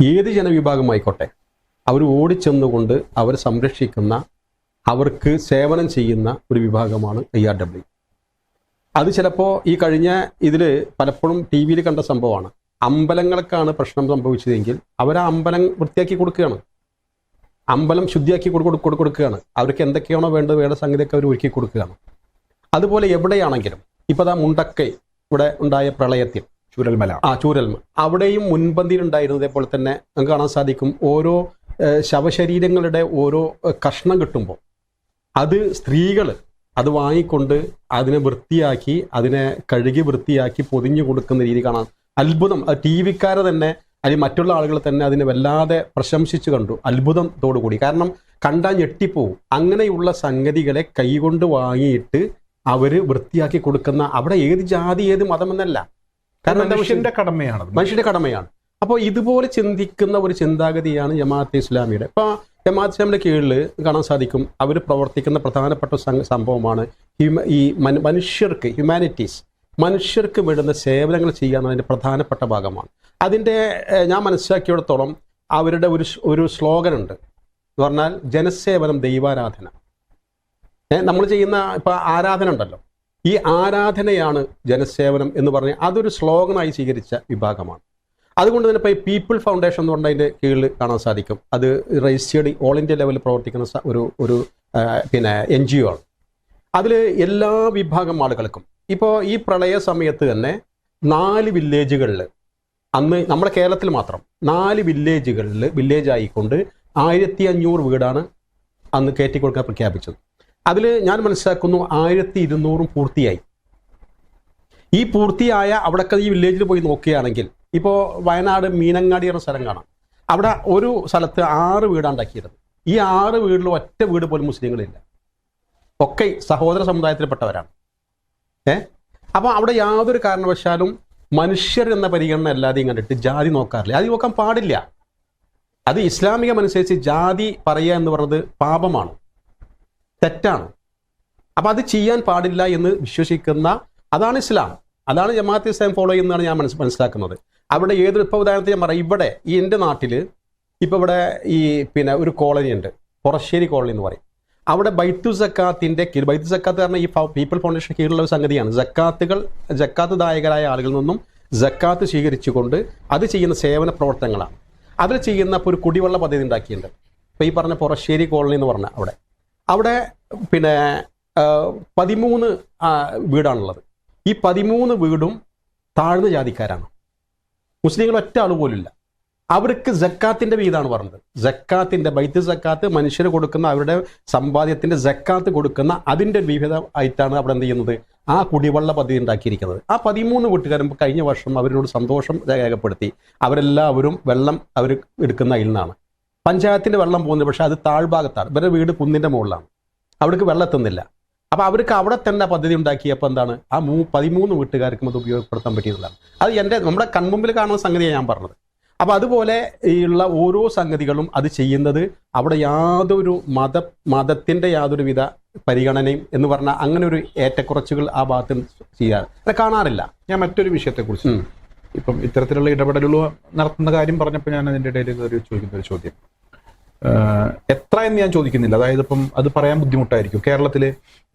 ഏത് ജനവിഭാഗമായിക്കോട്ടെ അവർ ഓടിച്ചെന്നുകൊണ്ട് അവർ സംരക്ഷിക്കുന്ന അവർക്ക് സേവനം ചെയ്യുന്ന ഒരു വിഭാഗമാണ് ഐ ആർ ഡബ്ല്യു അത് ചിലപ്പോൾ ഈ കഴിഞ്ഞ ഇതിൽ പലപ്പോഴും ടി വിയിൽ കണ്ട സംഭവമാണ്. അമ്പലങ്ങൾക്കാണ് പ്രശ്നം സംഭവിച്ചതെങ്കിൽ അവർ ആ അമ്പലം വൃത്തിയാക്കി കൊടുക്കുകയാണ്. അമ്പലം ശുദ്ധിയാക്കി കൊടു കൊടു- കൊടു- കൊടുക്കുകയാണ്. അവർക്ക് എന്തൊക്കെയാണോ വേണ്ടത് വേണ്ട സംഗതിയൊക്കെ അവർ ഒരുക്കി കൊടുക്കുകയാണ്. അതുപോലെ എവിടെയാണെങ്കിലും ഇപ്പോൾ അതാ മുണ്ടക്കൈ ഇവിടെ ഉണ്ടായ പ്രളയത്തിൽ ചുരൽമല. ആ ചൂരൽമ അവിടെയും മുൻപന്തിയിൽ ഉണ്ടായിരുന്നത് പോലെ തന്നെ നമുക്ക് കാണാൻ സാധിക്കും. ഓരോ ശവശരീരങ്ങളുടെ ഓരോ കഷ്ണം കിട്ടുമ്പോൾ അത് സ്ത്രീകൾ അത് വാങ്ങിക്കൊണ്ട് അതിനെ വൃത്തിയാക്കി അതിനെ കഴുകി വൃത്തിയാക്കി പൊതിഞ്ഞു കൊടുക്കുന്ന രീതി കാണാൻ അത്ഭുതം. ടി വിക്കാരെ തന്നെ അല്ലെങ്കിൽ മറ്റുള്ള ആളുകൾ തന്നെ അതിനെ വല്ലാതെ പ്രശംസിച്ചു കണ്ടു. അത്ഭുതത്തോടുകൂടി കാരണം കണ്ടാൽ ഞെട്ടിപ്പോവും. അങ്ങനെയുള്ള സംഗതികളെ കൈകൊണ്ട് വാങ്ങിയിട്ട് അവർ വൃത്തിയാക്കി കൊടുക്കുന്ന അവിടെ ഏത് ജാതി ഏത് മതമെന്നല്ല കാരണം മനുഷ്യന്റെ കടമയാണ്. മനുഷ്യന്റെ കടമയാണ്. അപ്പോൾ ഇതുപോലെ ചിന്തിക്കുന്ന ഒരു ചിന്താഗതിയാണ് ജമാഅത്തെ ഇസ്ലാമിയുടെ. ഇപ്പൊ ജമാഅത്ത് ഇസ്ലാമിന്റെ കീഴിൽ കാണാൻ സാധിക്കും അവർ പ്രവർത്തിക്കുന്ന പ്രധാനപ്പെട്ട സംഭവമാണ് ഈ മനുഷ്യർക്ക് ഹ്യൂമാനിറ്റീസ് മനുഷ്യർക്ക് വേണ്ടുന്ന സേവനങ്ങൾ ചെയ്യുക എന്നതിന്റെ പ്രധാനപ്പെട്ട ഭാഗമാണ്. അതിന്റെ ഏഹ്, ഞാൻ മനസ്സിലാക്കിയിടത്തോളം അവരുടെ ഒരു ഒരു സ്ലോഗൻ ഉണ്ട്. എന്ന് പറഞ്ഞാൽ ജനസേവനം ദൈവാരാധന. നമ്മൾ ചെയ്യുന്ന ഇപ്പൊ ആരാധന ഉണ്ടല്ലോ. ഈ ആരാധനയാണ് ജനസേവനം എന്ന് പറഞ്ഞ് അതൊരു സ്ലോഗനായി സ്വീകരിച്ച വിഭാഗമാണ്. അതുകൊണ്ട് തന്നെ ഇപ്പോൾ ഈ പീപ്പിൾ ഫൗണ്ടേഷൻ എന്ന് പറഞ്ഞതിന്റെ കീഴിൽ കാണാൻ സാധിക്കും. അത് രജിസ്റ്റേർഡ് ഓൾ ഇന്ത്യ ലെവലിൽ പ്രവർത്തിക്കുന്ന ഒരു ഒരു പിന്നെ എൻ ജി ഒ ആണ്. അതിൽ എല്ലാ വിഭാഗം ആളുകൾക്കും ഇപ്പോൾ ഈ പ്രളയ സമയത്ത് തന്നെ നാല് വില്ലേജുകളിൽ അന്ന് നമ്മുടെ കേരളത്തിൽ മാത്രം നാല് വില്ലേജുകളിൽ വില്ലേജ് ആയിക്കൊണ്ട് ആയിരത്തി അഞ്ഞൂറ് വീടാണ് അന്ന് കയറ്റിക്കൊടുക്കാൻ പ്രഖ്യാപിച്ചത്. അതിൽ ഞാൻ മനസ്സിലാക്കുന്നു ആയിരത്തി ഇരുന്നൂറും പൂർത്തിയായി. ഈ പൂർത്തിയായ അവിടൊക്കെ ഈ വില്ലേജിൽ പോയി നോക്കുകയാണെങ്കിൽ ഇപ്പോൾ വയനാട് മീനങ്ങാടി എന്ന സ്ഥലം കാണാം. അവിടെ ഒരു സ്ഥലത്ത് ആറ് വീടാണ് ഉണ്ടാക്കിയിരുന്നത് ഈ ആറ് വീട്ടിൽ ഒറ്റ വീട് പോലും മുസ്ലിങ്ങളില്ല. ഒക്കെ സഹോദര സമുദായത്തിൽപ്പെട്ടവരാണ്. ഏ? അപ്പോൾ അവിടെ യാതൊരു കാരണവശാലും മനുഷ്യർ എന്ന പരിഗണന അല്ലാതെയും കണ്ടിട്ട് ജാതി നോക്കാറില്ല. ജാതി നോക്കാൻ പാടില്ല. അത് ഇസ്ലാമികമനുസരിച്ച് ജാതി പറയുക എന്ന് പറഞ്ഞത് പാപമാണ്. തെറ്റാണ്. അപ്പൊ അത് ചെയ്യാൻ പാടില്ല എന്ന് വിശ്വസിക്കുന്ന അതാണ് ഇസ്ലാം. അതാണ് ജമാഅത്ത് ഇസ്ലാം ഫോളോ ചെയ്യുന്നതാണ് ഞാൻ മനസ്സ് മനസ്സിലാക്കുന്നത്. അവിടെ ഏതൊരു ഇപ്പൊ ഉദാഹരണത്തിന് ഞാൻ പറയാം ഇവിടെ ഈ എന്റെ നാട്ടിൽ ഇപ്പൊ ഇവിടെ ഈ പിന്നെ ഒരു കോളനി ഉണ്ട്. പുറശ്ശേരി കോളനി എന്ന് പറയും. അവിടെ ബൈത്തു സക്കാത്തിന്റെ കീഴിൽ ബൈത്തു സക്കാത്ത് പറഞ്ഞ ഈ പീപ്പിൾ ഫൗണ്ടേഷൻ കീഴിലുള്ള ഒരു സംഗതിയാണ്. ജക്കാത്തുകൾ ജക്കാത്ത് ദായകരായ ആളുകളിൽ നിന്നും ജക്കാത്ത് സ്വീകരിച്ചുകൊണ്ട് അത് ചെയ്യുന്ന സേവന പ്രവർത്തനങ്ങളാണ്. അതിൽ ചെയ്യുന്ന ഇപ്പോൾ ഒരു കുടിവെള്ള പദ്ധതി ഉണ്ടാക്കിയിട്ടുണ്ട്. ഇപ്പൊ ഈ പറഞ്ഞ പുറശ്ശേരി കോളനി എന്ന് പറഞ്ഞ അവിടെ. അവിടെ പിന്നെ പതിമൂന്ന് വീടാണുള്ളത്. ഈ പതിമൂന്ന് വീടും താഴ്ന്ന ജാതിക്കാരാണ്. മുസ്ലിങ്ങൾ ഒറ്റ ആൾ പോലില്ല അവർക്ക് ജക്കാത്തിന്റെ വീതാണ് പറഞ്ഞത്. ജക്കാത്തിന്റെ ബൈത്ത് ജക്കാത്ത് മനുഷ്യർ കൊടുക്കുന്ന അവരുടെ സമ്പാദ്യത്തിന്റെ ജക്കാത്ത് കൊടുക്കുന്ന അതിന്റെ വിഹിതം ആയിട്ടാണ് അവിടെ എന്ത് ചെയ്യുന്നത്? ആ കുടിവെള്ള പദ്ധതി ഉണ്ടാക്കിയിരിക്കുന്നത്. ആ പതിമൂന്ന് വീട്ടുകാരും കഴിഞ്ഞ വർഷം അവരോട് സന്തോഷം രേഖപ്പെടുത്തി. അവരെല്ലാവരും വെള്ളം അവർ എടുക്കുന്ന അതിൽ നിന്നാണ് പഞ്ചായത്തിന്റെ വെള്ളം പോകുന്നത് പക്ഷേ അത് താഴ്ഭാഗത്താണ്. ഇവരുടെ വീട് കുന്നിന്റെ മുകളിലാണ്. അവിടേക്ക് വെള്ളം എത്തുന്നില്ല. അപ്പോൾ അവർക്ക് അവിടെ തന്നെ പദ്ധതി ഉണ്ടാക്കിയപ്പോൾ എന്താണ്? ആ മൂ പതിമൂന്ന് വീട്ടുകാർക്കും അത് ഉപയോഗപ്പെടുത്താൻ പറ്റിയതാണ്. അത് എന്റെ നമ്മുടെ കൺമുമ്പിൽ കാണുന്ന സംഗതിയാണ് ഞാൻ പറഞ്ഞത്. അപ്പോൾ അതുപോലെ ഉള്ള ഓരോ സംഗതികളും അത് ചെയ്യുന്നത് അവിടെ യാതൊരു മത മതത്തിന്റെ യാതൊരു വിധ പരിഗണനയും എന്ന് പറഞ്ഞാൽ അങ്ങനെ ഒരു ഏറ്റക്കുറച്ചുകൾ ആ ഭാഗത്ത് ചെയ്യാറ്. അത് കാണാറില്ല. ഞാൻ മറ്റൊരു വിഷയത്തെക്കുറിച്ച്. ഇപ്പം ഇത്തരത്തിലുള്ള ഇടപെടലുകൾ നടത്തുന്ന കാര്യം പറഞ്ഞപ്പോൾ ഞാൻ അതിന്റെ ഇടയിൽ ഒരു ചോദിക്കുന്ന ഒരു ചോദ്യം. എത്ര എന്ന് ഞാൻ ചോദിക്കുന്നില്ല. അതായത് ഇപ്പം അത് പറയാൻ ബുദ്ധിമുട്ടായിരിക്കും. കേരളത്തിൽ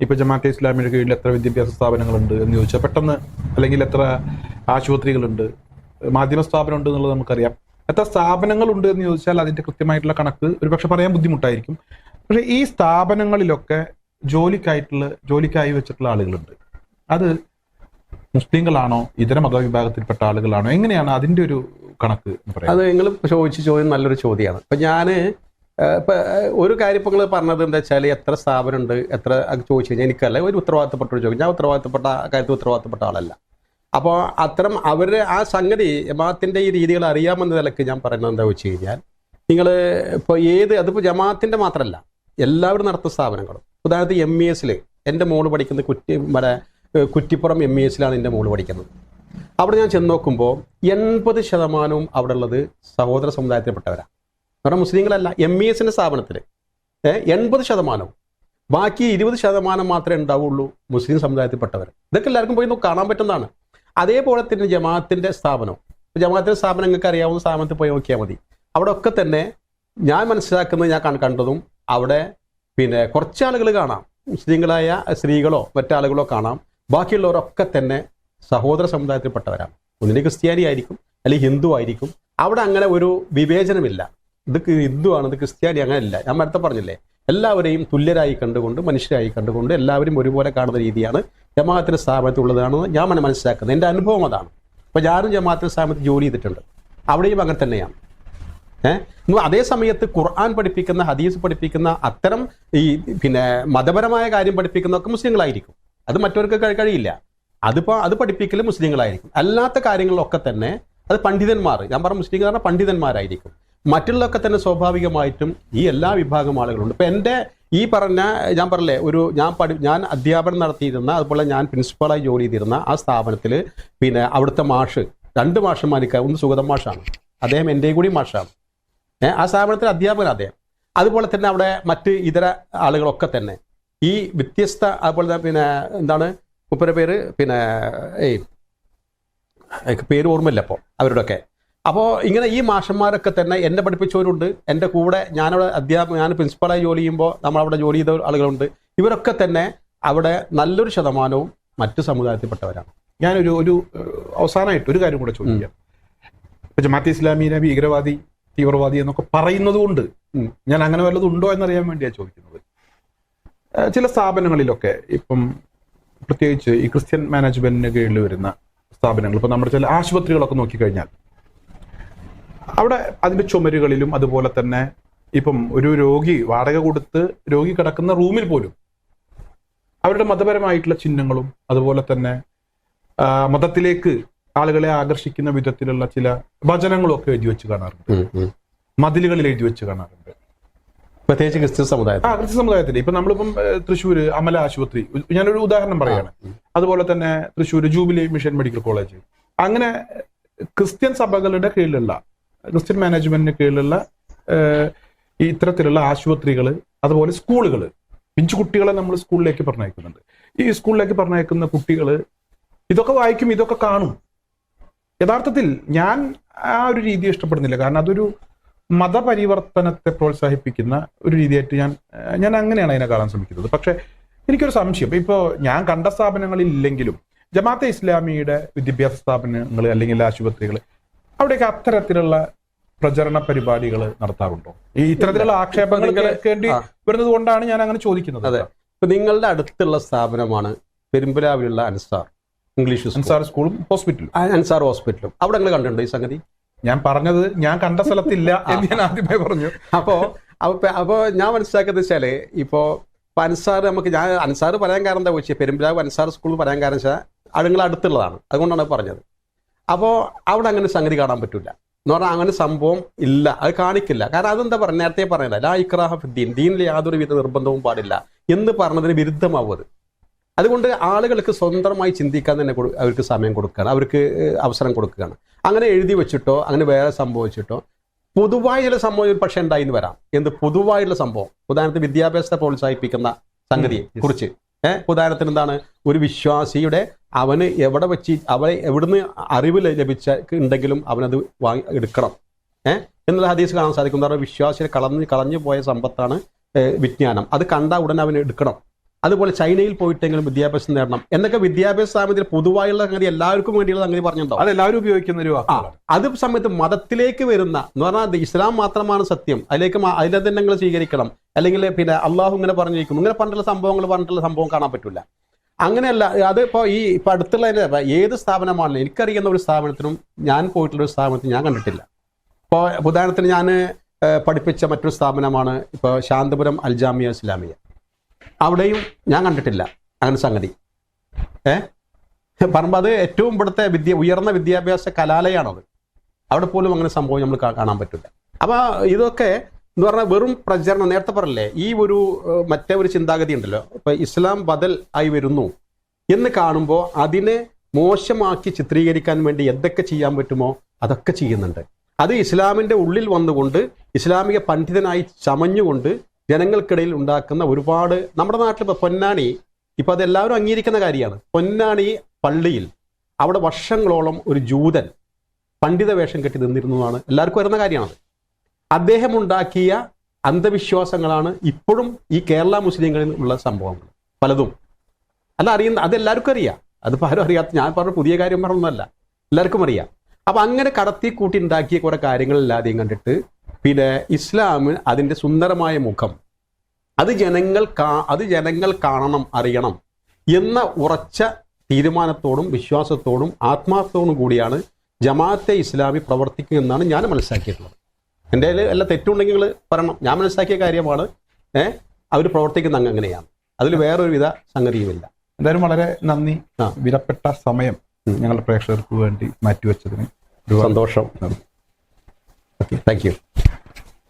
ഇപ്പം ജമാഅത്തെ ഇസ്ലാമിയുടെ കീഴിൽ എത്ര വിദ്യാഭ്യാസ സ്ഥാപനങ്ങളുണ്ട് എന്ന് ചോദിച്ചാൽ പെട്ടെന്ന് അല്ലെങ്കിൽ എത്ര ആശുപത്രികളുണ്ട് മാധ്യമ സ്ഥാപനം ഉണ്ട് എന്നുള്ളത് നമുക്കറിയാം. എത്ര സ്ഥാപനങ്ങളുണ്ട് എന്ന് ചോദിച്ചാൽ അതിന്റെ കൃത്യമായിട്ടുള്ള കണക്ക് ഒരുപക്ഷെ പറയാൻ ബുദ്ധിമുട്ടായിരിക്കും. പക്ഷെ ഈ സ്ഥാപനങ്ങളിലൊക്കെ ജോലിക്കായിട്ടുള്ള ജോലിക്കായി വെച്ചിട്ടുള്ള ആളുകളുണ്ട്. അത് മുസ്ലിങ്ങളാണോ? ഇതര മതവിഭാഗത്തിൽപ്പെട്ട ആളുകളാണോ? എങ്ങനെയാണ് അതിന്റെ ഒരു കണക്ക് അത് നിങ്ങൾ ചോദിച്ച ചോദ്യം നല്ലൊരു ചോദ്യമാണ്. ഇപ്പൊ ഞാൻ ഇപ്പൊ ഒരു കാര്യം ഇപ്പൊ നിങ്ങൾ പറഞ്ഞത് എന്താ വെച്ചാൽ എത്ര സ്ഥാപനമുണ്ട് എത്ര ചോദിച്ചു കഴിഞ്ഞാൽ എനിക്കല്ല ഒരു ഉത്തരവാദിത്തപ്പെട്ട ചോദ്യം. ഞാൻ ഉത്തരവാദിത്തപ്പെട്ട കാര്യത്തിൽ ഉത്തരവാദിത്തപ്പെട്ട ആളല്ല. അപ്പോൾ അത്തരം അവരുടെ ആ സംഗതി ജമാഅത്തിന്റെ ഈ രീതികൾ അറിയാമെന്ന നിലയ്ക്ക് ഞാൻ പറയുന്നത് എന്താ വെച്ച് കഴിഞ്ഞാൽ നിങ്ങൾ ഇപ്പോൾ ഏത് അതിപ്പോൾ ജമാഅത്തിന്റെ മാത്രമല്ല എല്ലാവരും നടത്തുന്ന സ്ഥാപനങ്ങളും. ഉദാഹരണത്തിന് എം ഇ എസിൽ എന്റെ മോൾ പഠിക്കുന്ന കുറ്റി മറ്റേ കുറ്റിപ്പുറം എം ഇ എസിലാണ് എന്റെ മോൾ പഠിക്കുന്നത്. അവിടെ ഞാൻ ചെന്ന് നോക്കുമ്പോൾ എൺപത് ശതമാനവും അവിടെ ഉള്ളത് സഹോദര സമുദായത്തിൽപ്പെട്ടവരാണ് നമ്മുടെ മുസ്ലിങ്ങളല്ല എം ഇ എസിന്റെ സ്ഥാപനത്തിൽ എൺപത് ശതമാനവും. ബാക്കി ഇരുപത് ശതമാനം മാത്രമേ ഉണ്ടാവുള്ളൂ മുസ്ലിം സമുദായത്തിൽപ്പെട്ടവർ ഇതൊക്കെ എല്ലാവർക്കും പോയി കാണാൻ പറ്റുന്നതാണ്. അതേപോലെ തന്നെ ജമാഅത്തിന്റെ സ്ഥാപനം. ജമാഅത്തിന്റെ സ്ഥാപനം നിങ്ങൾക്ക് അറിയാവുന്ന സ്ഥാപനത്തിൽ പോയി നോക്കിയാൽ മതി. അവിടെ ഒക്കെ തന്നെ ഞാൻ മനസ്സിലാക്കുന്നത് ഞാൻ കണ്ടതും അവിടെ പിന്നെ കുറച്ച് ആളുകൾ കാണാം. മുസ്ലിങ്ങളായ സ്ത്രീകളോ മറ്റാളുകളോ കാണാം. ബാക്കിയുള്ളവരൊക്കെ തന്നെ സഹോദര സമുദായത്തിൽപ്പെട്ടവരാണ്. ഒന്നിനെ ക്രിസ്ത്യാനി ആയിരിക്കും അല്ലെങ്കിൽ ഹിന്ദു ആയിരിക്കും. അവിടെ അങ്ങനെ ഒരു വിവേചനമില്ല. ഇത് ഹിന്ദു ആണ് ഇത് ക്രിസ്ത്യാനി അങ്ങനെ ഇല്ല. ഞാൻ നേരത്തെ പറഞ്ഞില്ലേ എല്ലാവരെയും തുല്യരായി കണ്ടുകൊണ്ട് മനുഷ്യരായി കണ്ടുകൊണ്ട് എല്ലാവരും ഒരുപോലെ കാണുന്ന രീതിയാണ് ജമാഅത്തിന്റെ സ്ഥാപനത്തിൽ ഉള്ളതാണെന്ന് ഞാൻ മന- മനസ്സിലാക്കുന്നത്. എന്റെ അനുഭവം അതാണ്. അപ്പോൾ ഞാനും ജമാഅത്തിന്റെ സ്ഥാപനത്തിൽ ജോലി ചെയ്തിട്ടുണ്ട്. അവിടെയും അങ്ങനെ തന്നെയാണ്. ഏഹ് അതേ സമയത്ത് ഖുർആൻ പഠിപ്പിക്കുന്ന ഹദീസ് പഠിപ്പിക്കുന്ന അത്തരം ഈ പിന്നെ മതപരമായ കാര്യം പഠിപ്പിക്കുന്നതൊക്കെ മുസ്ലിങ്ങളായിരിക്കും. അത് മറ്റവർക്ക് കഴി- കഴിയില്ല. അതിപ്പോൾ അത് പഠിപ്പിക്കൽ മുസ്ലിങ്ങളായിരിക്കും. അല്ലാത്ത കാര്യങ്ങളിലൊക്കെ തന്നെ അത് പണ്ഡിതന്മാർ ഞാൻ പറഞ്ഞ മുസ്ലിം പറഞ്ഞാൽ പണ്ഡിതന്മാരായിരിക്കും. മറ്റുള്ളതൊക്കെ തന്നെ സ്വാഭാവികമായിട്ടും ഈ എല്ലാ വിഭാഗം ആളുകളുണ്ട്. ഇപ്പം എന്റെ ഈ പറഞ്ഞ ഞാൻ പറഞ്ഞില്ലേ ഒരു ഞാൻ പഠി ഞാൻ അധ്യാപനം നടത്തിയിരുന്ന അതുപോലെ ഞാൻ പ്രിൻസിപ്പളായി ജോലി ചെയ്തിരുന്ന ആ സ്ഥാപനത്തിൽ പിന്നെ അവിടുത്തെ മാഷ് രണ്ട് മാഷന്മാർക്ക് ഒന്ന് സുഗതം മാഷാണ്. അദ്ദേഹം എന്റെയും കൂടി മാഷാണ്. ആ സ്ഥാപനത്തിൽ അധ്യാപകൻ അദ്ദേഹം. അതുപോലെ തന്നെ അവിടെ മറ്റ് ഇതര ആളുകളൊക്കെ തന്നെ. ഈ വ്യത്യസ്ത അതുപോലെ തന്നെ പിന്നെ എന്താണ് മുപ്പര പേര് പിന്നെ ഏയ് എനിക്ക് പേര് ഓർമ്മയില്ല അപ്പോൾ അവരുടെയൊക്കെ. അപ്പോൾ ഇങ്ങനെ ഈ മാഷന്മാരൊക്കെ തന്നെ എന്നെ പഠിപ്പിച്ചവരുണ്ട് എന്റെ കൂടെ ഞാനവിടെ അധ്യാപക ഞാൻ പ്രിൻസിപ്പളായി ജോലി ചെയ്യുമ്പോൾ നമ്മളവിടെ ജോലി ചെയ്ത ആളുകളുണ്ട്. ഇവരൊക്കെ തന്നെ അവിടെ നല്ലൊരു ശതമാനവും മറ്റു സമുദായത്തിൽപ്പെട്ടവരാണ്. ഞാനൊരു ഒരു അവസാനമായിട്ട് ഒരു കാര്യം കൂടെ ചോദിക്കാം. ഇപ്പൊ ജമാഅത്ത് ഇസ്ലാമിനെ ഭീകരവാദി തീവ്രവാദി എന്നൊക്കെ പറയുന്നത് കൊണ്ട് ഞാൻ അങ്ങനെ വല്ലതും ഉണ്ടോ എന്നറിയാൻ വേണ്ടിയാണ് ചോദിക്കുന്നത്. ചില സ്ഥാപനങ്ങളിലൊക്കെ ഇപ്പം പ്രത്യേകിച്ച് ഈ ക്രിസ്ത്യൻ മാനേജ്മെന്റിന് കീഴിൽ വരുന്ന സ്ഥാപനങ്ങൾ ഇപ്പൊ നമ്മുടെ ചില ആശുപത്രികളൊക്കെ നോക്കിക്കഴിഞ്ഞാൽ അവിടെ അതിന്റെ ചുമരുകളിലും അതുപോലെ തന്നെ ഇപ്പം ഒരു രോഗി വാടക കൊടുത്ത് രോഗി കിടക്കുന്ന റൂമിൽ പോലും അവരുടെ മതപരമായിട്ടുള്ള ചിഹ്നങ്ങളും അതുപോലെ തന്നെ മതത്തിലേക്ക് ആളുകളെ ആകർഷിക്കുന്ന വിധത്തിലുള്ള ചില വചനങ്ങളും ഒക്കെ എഴുതി വെച്ച് കാണാറുണ്ട്. മതിലുകളിൽ എഴുതി വെച്ച് കാണാറുണ്ട്. പ്രത്യേകിച്ച് ക്രിസ്ത്യൻ സമുദായത്തിൽ. ആ ക്രിസ്ത്യൻ സമുദായത്തിൽ. ഇപ്പൊ നമ്മളിപ്പം തൃശ്ശൂർ തൃശ്ശൂര് അമല ആശുപത്രി ഞാനൊരു ഉദാഹരണം പറയാണ് അതുപോലെ തന്നെ Thrissur jubilee mission medical college. അങ്ങനെ ക്രിസ്ത്യൻ സഭകളുടെ കീഴിലുള്ള ക്രിസ്ത്യൻ മാനേജ്മെന്റിന് കീഴിലുള്ള ഇത്തരത്തിലുള്ള ആശുപത്രികൾ അതുപോലെ സ്കൂളുകൾ പിഞ്ചു കുട്ടികളെ നമ്മൾ സ്കൂളിലേക്ക് പറഞ്ഞയക്കുന്നുണ്ട്. ഈ സ്കൂളിലേക്ക് പറഞ്ഞയക്കുന്ന കുട്ടികൾ ഇതൊക്കെ വായിക്കും ഇതൊക്കെ കാണും. യഥാർത്ഥത്തിൽ ഞാൻ ആ ഒരു രീതി ഇഷ്ടപ്പെടുന്നില്ല. കാരണം അതൊരു മതപരിവർത്തനത്തെ പ്രോത്സാഹിപ്പിക്കുന്ന ഒരു രീതിയായിട്ട് ഞാൻ ഞാൻ അങ്ങനെയാണ് അതിനെ കാണാൻ ശ്രമിക്കുന്നത്. പക്ഷെ എനിക്കൊരു സംശയം. ഇപ്പോൾ ഞാൻ കണ്ട സ്ഥാപനങ്ങളിൽ ഇല്ലെങ്കിലും ജമാഅത്തെ ഇസ്ലാമിയുടെ വിദ്യാഭ്യാസ സ്ഥാപനങ്ങൾ അല്ലെങ്കിൽ ആശുപത്രികൾ അവിടെയൊക്കെ അത്തരത്തിലുള്ള പ്രചരണ പരിപാടികൾ നടത്താറുണ്ടോ? ഈ ഇത്തരത്തിലുള്ള ആക്ഷേപങ്ങൾ കേൾക്കേണ്ടി വരുന്നത് കൊണ്ടാണ് ഞാൻ അങ്ങനെ ചോദിക്കുന്നത് അതെ. ഇപ്പൊ നിങ്ങളുടെ അടുത്തുള്ള സ്ഥാപനമാണ് പെരുമ്പലാവിലുള്ള അൻസാർ ഇംഗ്ലീഷ് അൻസാർ സ്കൂളും ഹോസ്പിറ്റലും. അൻസാർ ഹോസ്പിറ്റലും. അവിടെ നിങ്ങൾ കണ്ടിട്ടുണ്ടോ ഈ സംഗതി? ഞാൻ പറഞ്ഞത് ഞാൻ കണ്ട സ്ഥലത്തില്ല എന്ന് ഞാൻ ആദ്യമേ പറഞ്ഞു. അപ്പോ അപ്പൊ അപ്പോ ഞാൻ മനസ്സിലാക്കിയത് വെച്ചാൽ ഇപ്പോ ഇപ്പൊ അൻസാർ നമുക്ക് ഞാൻ അൻസാർ പറയാൻ കാരണം എന്താ വെച്ചാൽ പെരുമ്പിലാവ് അൻസാർ സ്കൂൾ പറയാൻ കാരണം വെച്ചാൽ അടുങ്ങൾ അടുത്തുള്ളതാണ്. അതുകൊണ്ടാണ് പറഞ്ഞത്. അപ്പോൾ അവിടെ അങ്ങനെ സംഗതി കാണാൻ പറ്റില്ല എന്ന് പറഞ്ഞാൽ അങ്ങനെ സംഭവം ഇല്ല. അത് കാണിക്കില്ല. കാരണം അതെന്താ പറയുക നേരത്തെ പറയണ്ട ലാ ഇക്രാഹ ഫിദ്ദീൻ. ദീനിൽ യാതൊരു വിധ നിർബന്ധവും പാടില്ല. എന്ന് പറഞ്ഞതിന് വിരുദ്ധമാവും അത് അതുകൊണ്ട് ആളുകൾക്ക് സ്വന്തമായി ചിന്തിക്കാൻ തന്നെ അവർക്ക് സമയം കൊടുക്കുകയാണ്. അവർക്ക് അവസരം കൊടുക്കുകയാണ്. അങ്ങനെ എഴുതി വെച്ചിട്ടോ അങ്ങനെ വേറെ സംഭവിച്ചിട്ടോ പൊതുവായ ചില സംഭവം പക്ഷെ ഉണ്ടായി എന്ന് വരാം. എന്ത്? പൊതുവായുള്ള സംഭവം. ഉദാഹരണത്തിന് വിദ്യാഭ്യാസത്തെ പ്രോത്സാഹിപ്പിക്കുന്ന സംഗതിയെ കുറിച്ച്. ഏഹ് ഉദാഹരണത്തിന് എന്താണ്? ഒരു വിശ്വാസിയുടെ അവന് എവിടെ വെച്ച് അവനെ എവിടുന്ന് അറിവ് ലഭിച്ച ഉണ്ടെങ്കിലും അവനത് വാങ്ങി എടുക്കണം. ഏഹ് എന്നുള്ള ഹദീസ് കാണാൻ സാധിക്കും. എന്താ പറയുക? വിശ്വാസിയെ കളഞ്ഞ് കളഞ്ഞു പോയ സമ്പത്താണ് വിജ്ഞാനം. അത് കണ്ട ഉടനെ അവൻ എടുക്കണം. അതുപോലെ ചൈനയിൽ പോയിട്ടെങ്കിലും വിദ്യാഭ്യാസം നേടണം. എന്നൊക്കെ വിദ്യാഭ്യാസ സ്ഥാപനത്തിൽ പൊതുവായുള്ള സംഗതി എല്ലാവർക്കും വേണ്ടിയുള്ള സംഗതി പറഞ്ഞിട്ടുണ്ടോ അത് എല്ലാവരും ഉപയോഗിക്കുന്ന ഒരു അത് സമയത്ത് മതത്തിലേക്ക് വരുന്ന എന്ന് പറഞ്ഞാൽ ഇസ്ലാം മാത്രമാണ് സത്യം. അതിലേക്ക് അതിലെ തന്നെ നിങ്ങൾ സ്വീകരിക്കണം. അല്ലെങ്കിൽ പിന്നെ അള്ളാഹു ഇങ്ങനെ പറഞ്ഞിരിക്കുന്നു. ഇങ്ങനെ പറഞ്ഞിട്ടുള്ള സംഭവങ്ങൾ പറഞ്ഞിട്ടുള്ള സംഭവം കാണാൻ പറ്റില്ല അങ്ങനെയല്ല അത് ഇപ്പോൾ ഈ ഇപ്പം അടുത്തുള്ള ഏത് സ്ഥാപനമാണെങ്കിലും എനിക്കറിയുന്ന ഒരു സ്ഥാപനത്തിനും ഞാൻ പോയിട്ടുള്ള ഒരു സ്ഥാപനത്തിൽ ഞാൻ കണ്ടിട്ടില്ല. ഇപ്പോൾ ഉദാഹരണത്തിന് ഞാൻ പഠിപ്പിച്ച മറ്റൊരു സ്ഥാപനമാണ് ഇപ്പോൾ ശാന്തപുരം അൽജാമിയ ഇസ്ലാമിയ. അവിടെയും ഞാൻ കണ്ടിട്ടില്ല. അങ്ങനെ സംഗതി. ഏ? പറയുമ്പോൾ അത് ഏറ്റവും ഇവിടുത്തെ വിദ്യ ഉയർന്ന വിദ്യാഭ്യാസ കലാലയമാണത് അവിടെ പോലും അങ്ങനെ സംഭവം നമ്മൾ കാണാൻ പറ്റില്ല. അപ്പോൾ ഇതൊക്കെ എന്ന് പറഞ്ഞാൽ വെറും പ്രചരണം. നേരത്തെ പറഞ്ഞില്ലേ ഈ ഒരു മറ്റേ ഒരു ചിന്താഗതി ഉണ്ടല്ലോ. ഇപ്പൊ ഇസ്ലാം ബദൽ ആയി വരുന്നു എന്ന് കാണുമ്പോൾ അതിനെ മോശമാക്കി ചിത്രീകരിക്കാൻ വേണ്ടി എന്തൊക്കെ ചെയ്യാൻ പറ്റുമോ അതൊക്കെ ചെയ്യുന്നുണ്ട്. അത് ഇസ്ലാമിന്റെ ഉള്ളിൽ വന്നുകൊണ്ട് ഇസ്ലാമിക പണ്ഡിതനായി ചമഞ്ഞുകൊണ്ട് ജനങ്ങൾക്കിടയിൽ ഉണ്ടാക്കുന്ന ഒരുപാട് നമ്മുടെ നാട്ടിൽ ഇപ്പൊ പൊന്നാണി ഇപ്പൊ അതെല്ലാവരും അംഗീകരിക്കുന്ന കാര്യമാണ്. പൊന്നാണി പള്ളിയിൽ അവിടെ വർഷങ്ങളോളം ഒരു ജൂതൻ പണ്ഡിത വേഷം കെട്ടി നിന്നിരുന്നതാണ് എല്ലാവർക്കും വരുന്ന കാര്യമാണ് അദ്ദേഹം ഉണ്ടാക്കിയ അന്ധവിശ്വാസങ്ങളാണ് ഇപ്പോഴും ഈ കേരള മുസ്ലിങ്ങളിൽ ഉള്ള സംഭവങ്ങൾ. പലതും. അല്ല അറിയുന്ന അതെല്ലാവർക്കും അറിയാം. അതിപ്പോൾ ആരും അറിയാത്ത ഞാൻ പറഞ്ഞ പുതിയ കാര്യം പറഞ്ഞൊന്നുമല്ല. എല്ലാവർക്കും അറിയാം. അപ്പൊ അങ്ങനെ കടത്തി കൂട്ടി ഉണ്ടാക്കിയ കുറെ കാര്യങ്ങളെല്ലാതെയും കണ്ടിട്ട് പിന്നെ ഇസ്ലാമിന് അതിന്റെ സുന്ദരമായ മുഖം. അത് ജനങ്ങൾ കാ അത് ജനങ്ങൾ കാണണം അറിയണം എന്ന ഉറച്ച തീരുമാനത്തോടും വിശ്വാസത്തോടും ആത്മാർത്ഥത്തോടും കൂടിയാണ് ജമാഅത്തെ ഇസ്ലാമി പ്രവർത്തിക്കുക എന്നാണ് ഞാൻ മനസ്സിലാക്കിയിട്ടുള്ളത്. എന്റെ കയ്യിൽ എല്ലാ തെറ്റുണ്ടെങ്കിൽ നിങ്ങൾ പറയണം. ഞാൻ മനസ്സിലാക്കിയ കാര്യമാണ് ഏഹ് അവർ പ്രവർത്തിക്കുന്ന അങ്ങ് അങ്ങനെയാണ്. അതിൽ വേറൊരു വിധ സംഗതിയുമില്ല. എന്തായാലും വളരെ നന്ദി. ആ. വിലപ്പെട്ട സമയം. ഞങ്ങളുടെ പ്രേക്ഷകർക്ക് വേണ്ടി മാറ്റിവെച്ചതിന്. ഒരു സന്തോഷം. Okay thank you.